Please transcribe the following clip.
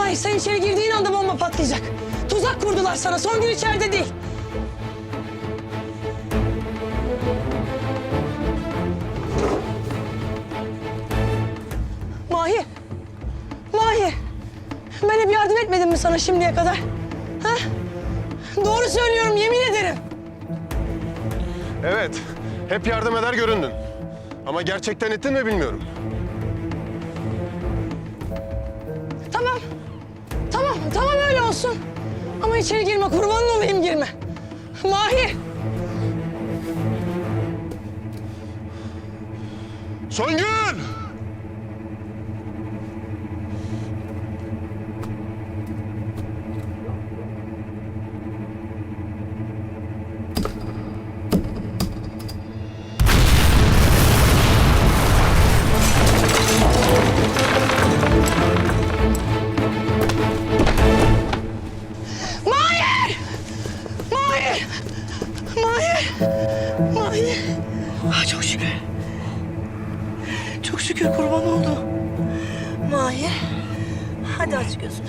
Mahir sen içeri girdiğin anda bomba patlayacak. Tuzak kurdular sana. Son gün içeride değil. Mahir. Mahir. Ben hep yardım etmedim mi sana şimdiye kadar? Ha? Doğru söylüyorum yemin ederim. Evet, hep yardım eder göründün. Ama gerçekten ettin mi bilmiyorum. Olsun. Ama içeri girme, kurbanın olayım girme. Mahir. Songül! Mahir! Mahir! Ah, çok şükür. Çok şükür kurban oldu. Mahir. Hadi aç gözünü.